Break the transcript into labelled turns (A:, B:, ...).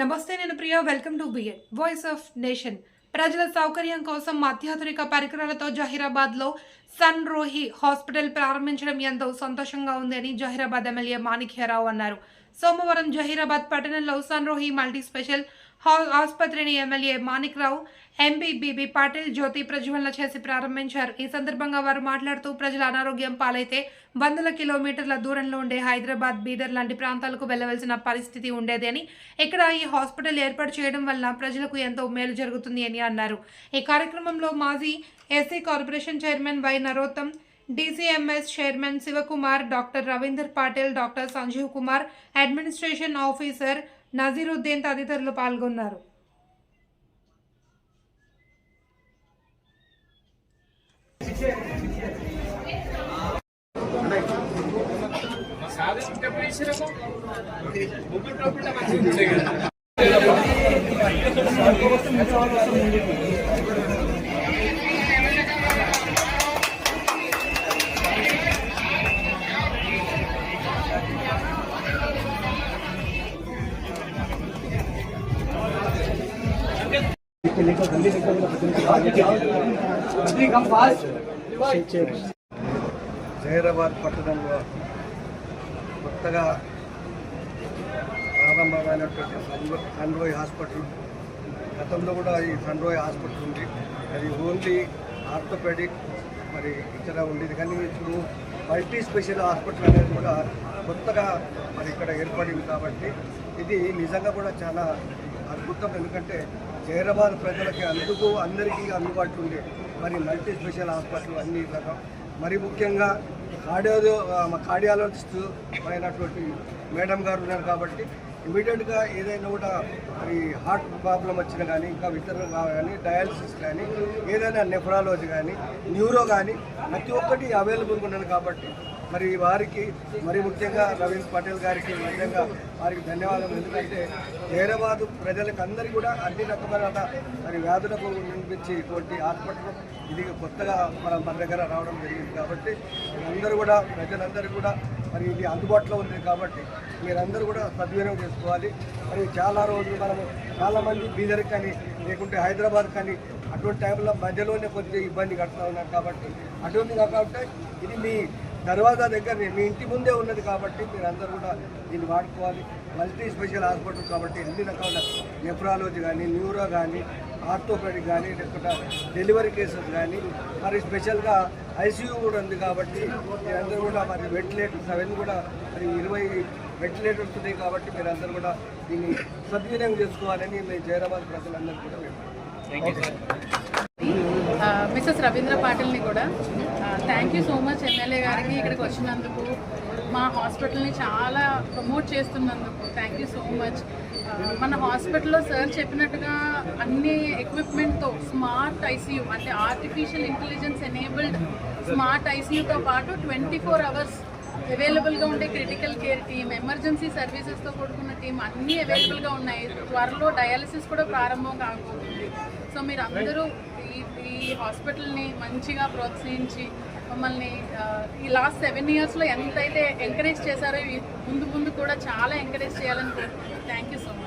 A: నమస్తే నేను Priya. Welcome to BN voice of nation ప్రజల సౌకర్యం కోసం అత్యాధునిక పరికరాలతో జహీరాబాద్లో సన్ రోహి హాస్పిటల్ ప్రారంభించడం ఎంతో సంతోషంగా ఉందని జహీరాబాద్ ఎమ్మెల్యే మాణిక్యరావు అన్నారు. సోమవారం జహీరాబాద్ పట్టణంలో సన్ రోహి మల్టీ స్పెషల్ ఆసుపత్రిని MLA Manik Rao MP BB Patil జ్యోతి ప్రజ్వలన చేసి ప్రారంభించారు. ఈ సందర్భంగా వారు మాట్లాడుతూ ప్రజల అనారోగ్యం పాలైతే వందల కిలోమీటర్ల దూరంలో ఉండే హైదరాబాద్ బీదర్ లాంటి ప్రాంతాలకు వెళ్ళవలసిన పరిస్థితి ఉండేది అని ఇక్కడ ఈ హాస్పిటల్ ఏర్పాటు చేయడం వల్ల ప్రజలకు ఎంతో మేలు జరుగుతుంది అని అన్నారు. ఈ కార్యక్రమంలో మాజీ SC corporation chairman Y Narottam DCMS chairman Shivakumar doctor Ravinder Patil doctor Sanjeev Kumar administration officer Naziruddin తదితరులు పాల్గొన్నారు.
B: జహీరాబాద్ పట్టణంలో కొత్తగా ప్రారంభమైనటువంటి సన్- సన్రోయ్ హాస్పిటల్. గతంలో కూడా ఈ సన్రోయ్ హాస్పిటల్ ఉంది. అది ఓన్లీ ఆర్థోపెడిక్ మరి ఇతర ఉండేది. కానీ ఇప్పుడు మల్టీ స్పెషల్ హాస్పిటల్ అనేది కూడా కొత్తగా మరి ఇక్కడ ఏర్పడింది కాబట్టి ఇది నిజంగా కూడా చాలా అద్భుతం ఎందుకంటే జైరాబాద్ ప్రజలకి అందుకు అందరికీ అందుబాటులో ఉండే మరి మల్టీ స్పెషల్ హాస్పిటల్ అన్ని రకం. మరి ముఖ్యంగా కార్డియో మా కార్డియాలజిస్ట్ అయినటువంటి మేడం గారు ఉన్నారు కాబట్టి ఇమీడియట్గా ఏదైనా కూడా మరి హార్ట్ ప్రాబ్లం వచ్చినా కానీ ఇంకా ఇతరులు కానీ డయాలసిస్ కానీ ఏదైనా నెఫ్రాలజీ కానీ న్యూరో కానీ ప్రతి ఒక్కటి అవైలబుల్గా ఉన్నది కాబట్టి మరి వారికి మరి ముఖ్యంగా రవీంద్ర పటేల్ గారికి ముఖ్యంగా వారికి ధన్యవాదాలు ఎందుకంటే హైదరాబాదు ప్రజలకు అందరికీ కూడా అన్ని రకమైన మరి వ్యాధులకు నిర్మించి ఇటువంటి హాస్పిటల్ ఇది కొత్తగా మన మన దగ్గర రావడం జరిగింది కాబట్టి అందరూ కూడా ప్రజలందరూ కూడా మరి ఇది అందుబాటులో ఉంది కాబట్టి మీరందరూ కూడా సద్వినియోగం చేసుకోవాలి. మరి చాలా రోజులు మనము చాలామంది బీదర్ కానీ లేకుంటే హైదరాబాద్ కానీ అటువంటి టైంలో మధ్యలోనే కొద్దిగా ఇబ్బంది కడుతూ ఉన్నారు కాబట్టి అటువంటి కాకుండా ఇది మీ దర్వాజా దగ్గరనే మీ ఇంటి ముందే ఉన్నది కాబట్టి మీరు అందరూ కూడా దీన్ని వాడుకోవాలి. మల్టీ స్పెషల్ హాస్పిటల్ కాబట్టి ఎన్ని రకాల నెఫ్రాలజీ కానీ న్యూరో కానీ ఆర్థోపెడిక్ కానీ లేకపోతే డెలివరీ కేసెస్ కానీ మరి స్పెషల్గా ఐసీయూ కూడా ఉంది కాబట్టి మీరందరూ కూడా మరి వెంటిలేటర్స్ అవన్నీ కూడా మరి ఇరవై వెంటిలేటర్స్ ఉన్నాయి కాబట్టి మీరందరూ కూడా దీన్ని సద్వినియోగం చేసుకోవాలని మేము జైరాబాద్ ప్రజలందరూ కూడా
C: మిస్సెస్ రవీంద్ర పాటిల్ని కూడా thank you so much MLA గారికి ఇక్కడికి వచ్చినందుకు. మా హాస్పిటల్ని చాలా ప్రమోట్ చేస్తున్నందుకు థ్యాంక్ యూ సో మచ్. మన హాస్పిటల్లో సార్ చెప్పినట్టుగా అన్ని ఎక్విప్మెంట్తో స్మార్ట్ ఐసీయూ అంటే ఆర్టిఫిషియల్ ఇంటెలిజెన్స్ ఎనేబుల్డ్ స్మార్ట్ ఐసీయూతో పాటు ట్వంటీ ఫోర్ అవర్స్ అవైలబుల్గా ఉండే క్రిటికల్ కేర్ టీమ్ ఎమర్జెన్సీ సర్వీసెస్తో కూడుకున్న టీం అన్నీ అవైలబుల్గా ఉన్నాయి. త్వరలో డయాలసిస్ కూడా ప్రారంభం కాబోతుంది. సో మీరు అందరూ ఈ ఈ హాస్పిటల్ని మంచిగా ప్రోత్సహించి మమ్మల్ని ఈ లాస్ట్ సెవెన్ ఇయర్స్లో ఎంతైతే ఎంకరేజ్ చేశారో ముందు ముందు కూడా చాలా ఎంకరేజ్ చేయాలని థ్యాంక్ యూ సో మచ్